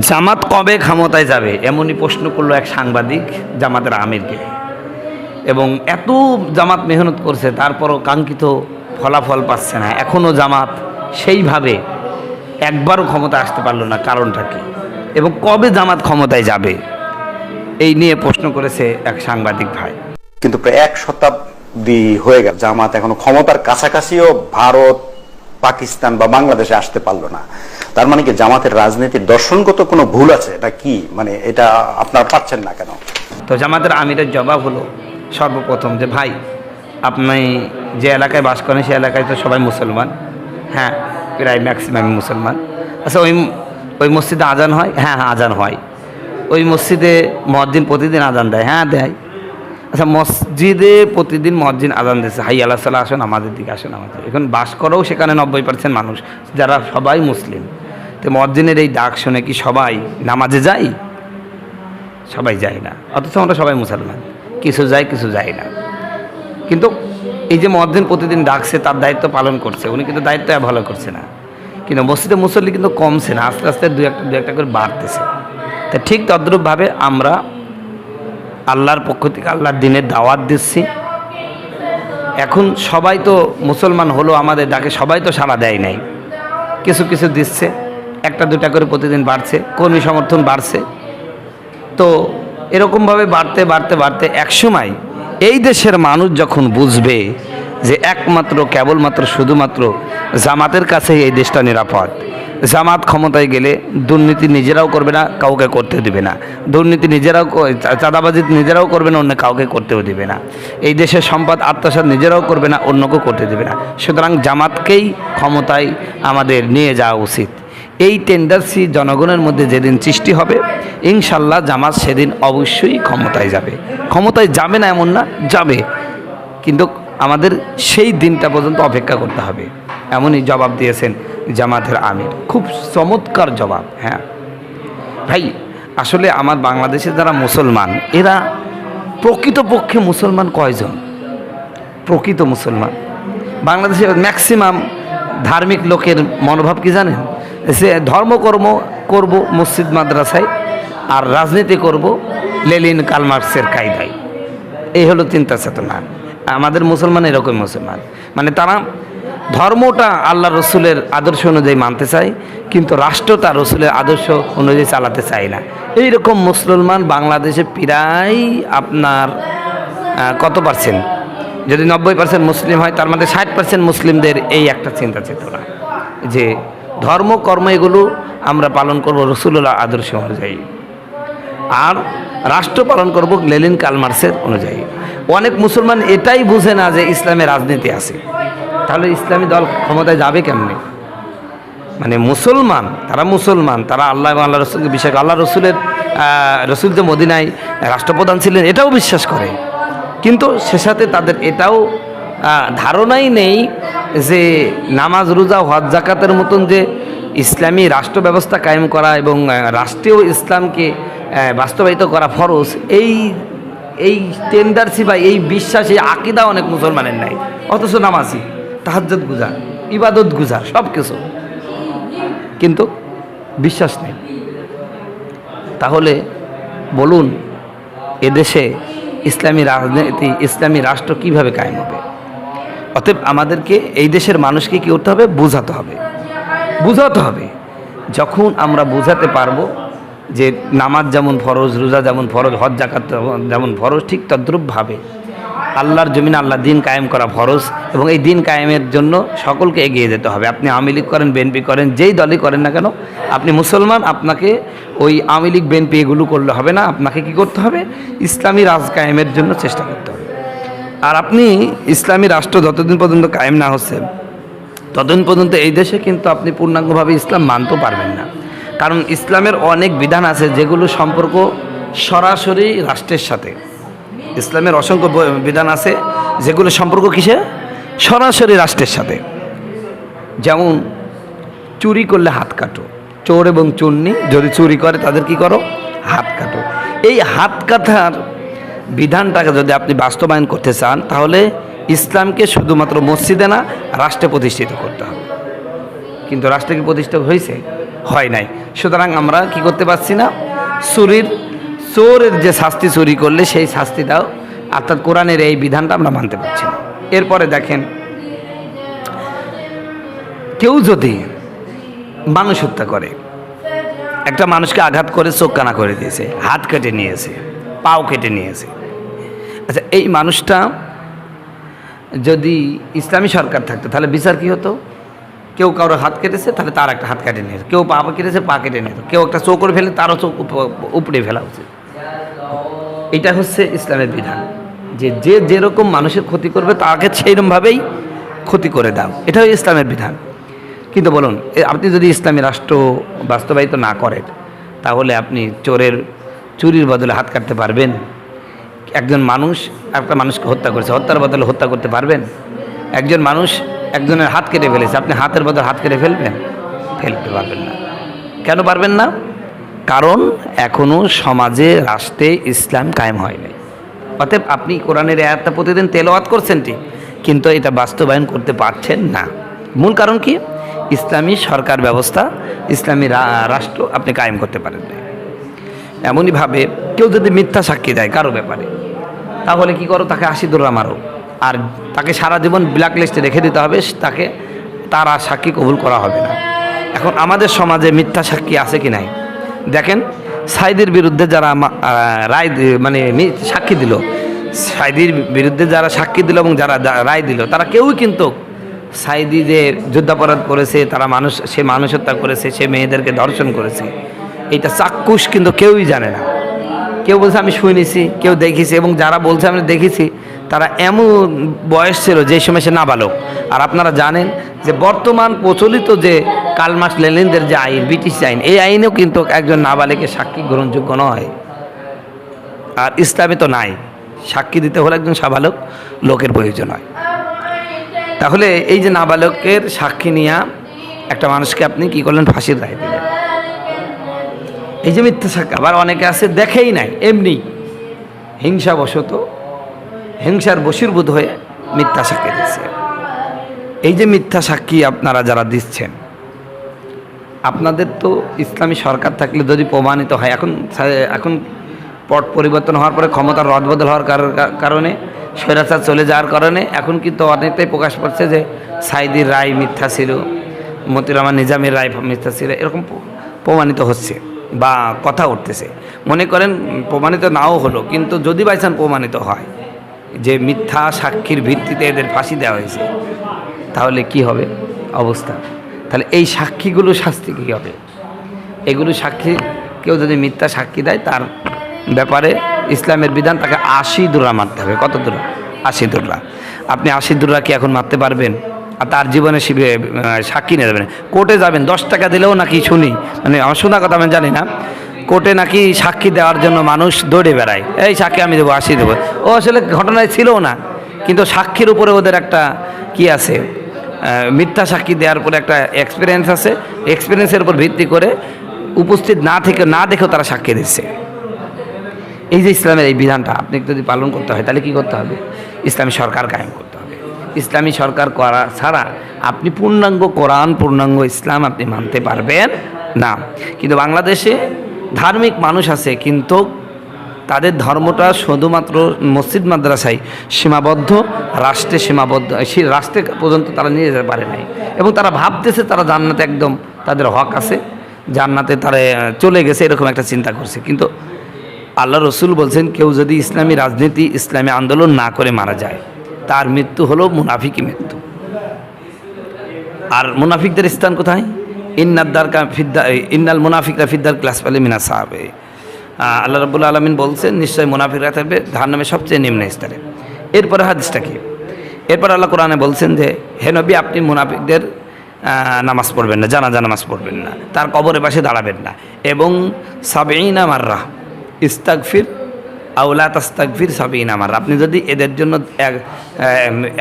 জামাত কবে ক্ষমতায় যাবে এমনই প্রশ্ন করল এক সাংবাদিক জামাতের আমিরকে। এবং এত জামাত মেহনত করছে, তারপরও কাঙ্ক্ষিত ফলাফল পাচ্ছে না। এখনও জামাত সেইভাবে একবারও ক্ষমতা আসতে পারল না, কারণটা কি? এবং কবে জামাত ক্ষমতায় যাবে? এই নিয়ে প্রশ্ন করেছে এক সাংবাদিক ভাই। কিন্তু প্রায় এক শতাব্দী হয়ে গেল, জামাত এখনও ক্ষমতার কাছাকাছিও ভারত, পাকিস্তান বা বাংলাদেশে আসতে পারল না। তার মানে কি জামাতের রাজনীতির দর্শনগত কোনো ভুল আছে? এটা কি? মানে এটা আপনারা পাচ্ছেন না কেন? তো জামাতের আমিরের জবাব হলো সর্বপ্রথম যে, ভাই, আপনি যে এলাকায় বাস করেন, সেই এলাকায় তো সবাই মুসলমান। হ্যাঁ প্রায় ম্যাক্সিমাম মুসলমান। আচ্ছা ওই ওই মসজিদে আজান হয়? হ্যাঁ হ্যাঁ আজান হয়। ওই মসজিদে মসজিদ প্রতিদিন আজান দেয়? হ্যাঁ দেয়। আচ্ছা মসজিদে প্রতিদিন মসজিদ আজান দিচ্ছে হাই, আল্লাহ সাল্লাহ আসুন, আমাদের দিকে আসুন, আমাদের। এখন বাস করেও সেখানে নব্বই পার্সেন্ট মানুষ, যারা সবাই মুসলিম। তো মসজিদের এই ডাক শুনে কি সবাই নামাজে যায়? সবাই যায় না। অথচ আমরা সবাই মুসলমান। কিছু যায় কিছু যায় না। কিন্তু এই যে মদ্দিন প্রতিদিন ডাকছে, তার দায়িত্ব পালন করছে। উনি কিন্তু দায়িত্ব ভালো করছে না। কিন্তু মসজিদে মুসল্লি কিন্তু কমছে না। আস্তে আস্তে দু একটা দু একটা করে বাড়তেছে। তা ঠিক তদ্রূপভাবে আমরা আল্লাহর পক্ষ থেকে আল্লাহর দিনের দাওয়াত দিচ্ছি। এখন সবাই তো মুসলমান হলো, আমাদের ডাকে সবাই তো সাড়া দেয় নাই। কিছু কিছু দিচ্ছে। একটা দুটা করে প্রতিদিন বাড়ছে, কর্মী সমর্থন বাড়ছে। তো এরকমভাবে বাড়তে বাড়তে বাড়তে একসময় এই দেশের মানুষ যখন বুঝবে যে একমাত্র, কেবলমাত্র, শুধুমাত্র জামাতের কাছেই এই দেশটা নিরাপদ, জামাত ক্ষমতায় গেলে দুর্নীতি নিজেরাও করবে না, কাউকে করতে দিবে না। দুর্নীতি নিজেরাও চাঁদাবাজি নিজেরাও করবে না, অন্য কাউকে করতেও দিবে না। এই দেশের সম্পদ, আত্মসাৎ নিজেরাও করবে না, অন্যকেও করতে দেবে না। সুতরাং জামাতকেই ক্ষমতায় আমাদের নিয়ে যাওয়া উচিত। এই টেন্ডারসি জনগণের মধ্যে যেদিন সৃষ্টি হবে, ইনশাল্লাহ জামাত সেদিন অবশ্যই ক্ষমতায় যাবে। ক্ষমতায় যাবে না এমন না, যাবে। কিন্তু আমাদের সেই দিনটা পর্যন্ত অপেক্ষা করতে হবে। এমনই জবাব দিয়েছেন জামাতের আমির। খুব চমৎকার জবাব হ্যাঁ। ভাই, আসলে আমার বাংলাদেশে যারা মুসলমান, এরা প্রকৃতপক্ষে মুসলমান কয়জন? প্রকৃত মুসলমান। বাংলাদেশের ম্যাক্সিমাম ধার্মিক লোকের মনোভাব কি জানেন? সে ধর্মকর্ম করব মসজিদ, মাদ্রাসায় আর রাজনীতি করব লেলিন কালমার্কসের কায়দায়। এই হলো চিন্তা চেতনা। আমাদের মুসলমান এরকম মুসলমান। মানে তারা ধর্মটা আল্লাহ রসুলের আদর্শ অনুযায়ী মানতে চায়, কিন্তু রাষ্ট্রটা রসুলের আদর্শ অনুযায়ী চালাতে চায় না। এইরকম মুসলমান বাংলাদেশে প্রায় আপনার কত পার্সেন্ট যদি নব্বই পার্সেন্ট মুসলিম হয়, তার মধ্যে ষাট পার্সেন্ট মুসলিমদের এই একটা চিন্তা চেতনা। যে ধর্ম, কর্ম এগুলো আমরা পালন করব রসুল্লাহ আদর্শ অনুযায়ী। আর রাষ্ট্র পালন করব লেলিন কালমার্সের অনুযায়ী। অনেক মুসলমান এটাই বুঝে না যে ইসলামে রাজনীতি আছে। তাহলে ইসলামী দল ক্ষমতায় যাবে কেমনে? মানে মুসলমান, তারা মুসলমান, তারা আল্লাহ এবং আল্লাহ রসুলকে বিশ্বাস। আল্লাহ রসুলের রসুল যে মদিনায় রাষ্ট্রপ্রধান ছিলেন, এটাও বিশ্বাস করে। কিন্তু সে সাথে তাদের এটাও ধারণাই নেই যে নামাজ, রোজা, হজ, জাকাতের মতন যে ইসলামী রাষ্ট্র ব্যবস্থা কায়েম করা এবং রাষ্ট্রীয় ইসলামকে বাস্তবায়িত করা ফরজ, এই এই টেন্ডারসি বা এই বিশ্বাস, এই আকিদা অনেক মুসলমানের নাই। অথচ নামাজি তাহাজ্জত গুজা, ইবাদত গুজা সব কিছু কিন্তু বিশ্বাস নেই। তাহলে বলুন, এদেশে ইসলামী রাজনীতি, ইসলামী রাষ্ট্র কীভাবে কায়েম হবে? অতএব আমাদেরকে এই দেশের মানুষকে কী করতে হবে? বোঝাতে হবে। বোঝাতে হবে। যখন আমরা বোঝাতে পারব যে নামাজ যেমন ফরজ, রোজা যেমন ফরজ, হজ জাকাত যেমন ফরজ, ঠিক তদ্রূপভাবে আল্লাহর জমিন আল্লাহ দিন কায়েম করা ফরজ এবং এই দিন কায়েমের জন্য সকলকে এগিয়ে যেতে হবে। আপনি আওয়ামী লীগ করেন, বিএনপি করেন, যেই দলই করেন না কেন, আপনি মুসলমান, আপনাকে ওই আওয়ামী লীগ, বিএনপি এগুলো করলে হবে না। আপনাকে কি করতে হবে? ইসলামী রাজ কায়েমের জন্য চেষ্টা করতে হবে। আর আপনি ইসলামী রাষ্ট্র যতদিন পর্যন্ত কায়েম না হচ্ছে, ততদিন পর্যন্ত এই দেশে কিন্তু আপনি পূর্ণাঙ্গভাবে ইসলাম মানতেও পারবেন না। কারণ ইসলামের অনেক বিধান আছে যেগুলো সম্পর্ক সরাসরি রাষ্ট্রের সাথে। ইসলামের অসংখ্য বিধান আছে, যেগুলো সম্পর্ক কিসে সরাসরি রাষ্ট্রের সাথে। যেমন, চুরি করলে হাত কাটো। চোর এবং চুন্নি যদি চুরি করে, তাদের কি করো? হাত কাটো। এই হাত কাটার বিধানটাকে যদি আপনি বাস্তবায়ন করতে চান, তাহলে ইসলামকে শুধুমাত্র মসজিদে না, রাষ্ট্রে প্রতিষ্ঠিত করতে হবে। কিন্তু রাষ্ট্রে কি প্রতিষ্ঠিত হয়েছে? হয় নাই। সুতরাং আমরা কি করতে পারছি না? চুরির চোরের যে শাস্তি চুরি করলে সেই শাস্তিটাও অর্থাৎ কোরআনের এই বিধানটা আমরা মানতে পারছি না। এরপরে দেখেন, কেউ যদি মানুষ হত্যা করে, একটা মানুষকে আঘাত করে চোখ কানা করে দিয়েছে, হাত কেটে নিয়েছে, পাও কেটে নিয়েছে। আচ্ছা এই মানুষটা যদি ইসলামী সরকার থাকতো, তাহলে বিচার কি হতো? কেউ কারোর হাত কেটেছে, তাহলে তার একটা হাত কেটে নিয়েছে কেউ পা কেটেছে, পা কেটে নিয়েছে কেউ একটা চোখ করে ফেলে, তারও চোখ উপ- উপড়ে ফেলা উচিত। এটা হচ্ছে ইসলামের বিধান। যে যে যেরকম মানুষের ক্ষতি করবে, তাকে সেইরকমভাবেই ক্ষতি করে দাও। এটাও ইসলামের বিধান। কিন্তু বলুন আপনি যদি ইসলামী রাষ্ট্র বাস্তবায়িত না করেন, তাহলে আপনি চোরের চুরির বদলে হাত কাটতে পারবেন। একজন মানুষ একটা মানুষকে হত্যা করেছে, হত্যার বদলে হত্যা করতে পারবেন। একজন মানুষ একজনের হাত কেটে ফেলেছে, আপনি হাতের বদলে হাত কেটে ফেলবেন? ফেলতে পারবেন না। কেন পারবেন না? কারণ এখনও সমাজে রাষ্ট্রে ইসলাম কায়েম হয়নি। অতএব আপনি কোরআনের আয়াতটা প্রতিদিন তেলাওয়াত করছেন ঠিক, কিন্তু এটা বাস্তবায়ন করতে পারছেন না। মূল কারণ কি? ইসলামী সরকার ব্যবস্থা, ইসলামী রাষ্ট্র আপনি কায়েম করতে পারেন না এমনইভাবে কেউ যদি মিথ্যা সাক্ষী দেয় কারও ব্যাপারে, তাহলে কি করো? তাকে আশি দোরা মারো আর তাকে সারা জীবন ব্ল্যাক লিস্টে রেখে দিতে হবে, তাকে তার আর সাক্ষী কবুল করা হবে না। এখন আমাদের সমাজে মিথ্যা সাক্ষী আছে কি নাই? দেখেন সাইদির বিরুদ্ধে যারা রায় মানে সাক্ষী দিল সাইদির বিরুদ্ধে যারা সাক্ষী দিল এবং যারা রায় দিল, তারা কেউই কিন্তু সাইদি যে যুদ্ধাপরাধ করেছে, তারা মানুষ সে মানুষ হত্যা করেছে, সে মেয়েদেরকে ধর্ষণ করেছে এটা চাক্ষুষ কিন্তু কেউই জানে না। কেউ বলছে, আমি শুনেছি কেউ দেখেছি এবং যারা বলছে, আমি দেখেছি তারা এমন বয়স ছিল যে সময় সে নাবালক। আর আপনারা জানেন যে বর্তমান প্রচলিত যে কালমাস লেনিনদের যে আইন, ব্রিটিশ আইন, এই আইনেও কিন্তু একজন নাবালিকের সাক্ষী গ্রহণযোগ্য নয়। আর ইসলামে তো নাই। সাক্ষী দিতে হলে একজন সাবালক লোকের প্রয়োজন হয়। তাহলে এই যে নাবালকের সাক্ষী নিয়ে একটা মানুষকে আপনি কি করলেন? ফাঁসির রায় দিলেন। এই যে মিথ্যা সাক্ষী, আবার অনেকে আছে দেখেই নাই, এমনি হিংসাবশত হিংসার বশীর্ভূত হয়ে মিথ্যা সাক্ষী দিচ্ছে। এই যে মিথ্যা সাক্ষী আপনারা যারা দিচ্ছেন, আপনাদের তো ইসলামী সরকার থাকলে যদি প্রমাণিত হয়, এখন এখন পট পরিবর্তন হওয়ার পরে ক্ষমতার রদবদল হওয়ার কার- কারণে, স্বৈরাচার চলে যাওয়ার কারণে, এখন কিন্তু অনেকটাই প্রকাশ পাচ্ছে যে সাইদির রায় মিথ্যা ছিল মতির রহমান নিজামের রায় মিথ্যা ছিল, এরকম প্রমাণিত হচ্ছে বা কথা উঠতেছে। মনে করেন, প্রমাণিত নাও হলো, কিন্তু যদি বাইচান প্রমাণিত হয় যে মিথ্যা সাক্ষীর ভিত্তিতে এদের ফাঁসি দেওয়া হয়েছে, তাহলে কি হবে অবস্থা? তাহলে এই সাক্ষীগুলো শাস্তি কী হবে? এগুলো সাক্ষী, কেউ যদি মিথ্যা সাক্ষী দেয়, তার ব্যাপারে ইসলামের বিধান তাকে আশি দূরা মারতে হবে। কত দূরা? আশি দূরা আপনি আশি দূরা কি এখন মারতে পারবেন? আর তার জীবনে শিবে সাক্ষী নিয়ে যাবেন? কোর্টে যাবেন? দশ টাকা দিলেও নাকি শুনি। মানে আমার শোনা কথা আমি জানি না। কোর্টে নাকি সাক্ষী দেওয়ার জন্য মানুষ দৌড়ে বেড়ায়। এই সাক্ষী আমি দেবো আশি দেবো। ও আসলে ঘটনায় ছিল না, কিন্তু সাক্ষীর উপরে ওদের একটা কি আছে মিথ্যা সাক্ষী দেওয়ার পরে একটা এক্সপিরিয়েন্স আছে। এক্সপিরিয়েন্সের উপর ভিত্তি করে উপস্থিত না থেকে, না দেখেও তারা সাক্ষী দিচ্ছে। এই যে ইসলামের এই বিধানটা, আপনি যদি পালন করতে হয়, তাহলে কি করতে হবে? ইসলামী সরকার কায়েম করতে হবে। ইসলামী সরকার করা ছাড়া আপনি পূর্ণাঙ্গ কোরআন, পূর্ণাঙ্গ ইসলাম আপনি মানতে পারবেন না। কিন্তু বাংলাদেশে ধার্মিক মানুষ আছে, কিন্তু তাদের ধর্মটা শুধুমাত্র মসজিদ, মাদ্রাসায় সীমাবদ্ধ, রাষ্ট্রে সীমাবদ্ধ। সেই রাষ্ট্রে পর্যন্ত তারা নিয়ে যেতে পারে নাই। এবং তারা ভাবতেছে তারা জান্নাতে একদম তাদের হক আছে, জান্নাতে তারা চলে গেছে এরকম একটা চিন্তা করছে। কিন্তু আল্লাহ রসুল বলছেন, কেউ যদি ইসলামী রাজনীতি, ইসলামী আন্দোলন না করে মারা যায়, তার মৃত্যু হলো মুনাফিকি মৃত্যু। আর মুনাফিকদের স্থান কোথায়? ইন্নাদ্দার কা ফিদ্দা ইন্নাল মুনাফিকরা ফিদ্দার ক্লাস পালে মিনা সাহাবে। আল্লাহ রবুল্লা আলমিন বলছেন, নিশ্চয়ই মুনাফিকরা থাকবে নামে সবচেয়ে নিম্ন স্তরে। এরপরে হাদিসটা কি? এরপর আল্লাহ কোরআনে বলছেন যে, হে নবী, আপনি মুনাফিকদের নামাজ পড়বেন না, জানাজা নামাজ পড়বেন না, তার কবরের পাশে দাঁড়াবেন না। এবং সাবেইনা মাররা ইস্তাকফির আউলা তাস্তাকফির সাবেইনা মাররা। আপনি যদি এদের জন্য এক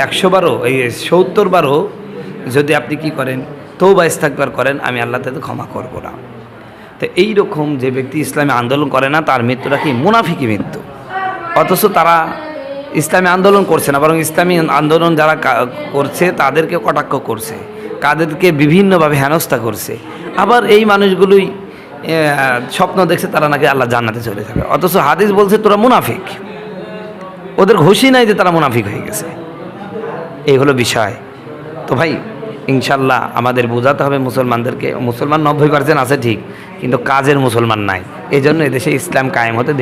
একশো বারও এই সত্তর বারও যদি আপনি কি করেন তৌবা ইস্তাকবার করেন, আমি আল্লাহ তাদের ক্ষমা করব না। তো এই রকম যে ব্যক্তি ইসলামে আন্দোলন করে না, তার মৃত্যুটা কি মুনাফিকি মৃত্যু? অথচ তারা ইসলামী আন্দোলন করছে না, বরং ইসলামী আন্দোলন যারা করছে, তাদেরকে কটাক্ষ করছে, তাদেরকে বিভিন্নভাবে হেনস্থা করছে। আবার এই মানুষগুলোই স্বপ্ন দেখছে তারা নাকি আল্লাহ জান্নাতে চলে যাবে। অথচ হাদিস বলছে, তোরা মুনাফিক। ওদের ঘুষি নাই যে তারা মুনাফিক হয়ে গেছে। এই হলো বিষয়। তো ভাই ইনশাল্লাহ আমাদের বোঝাতে হবে মুসলমানদেরকে। মুসলমান নব্বই পার্সেন্ট আছে ঠিক, কিন্তু কাজের মুসলমান নাই। এই জন্য এদেশে ইসলাম কায়েম হতে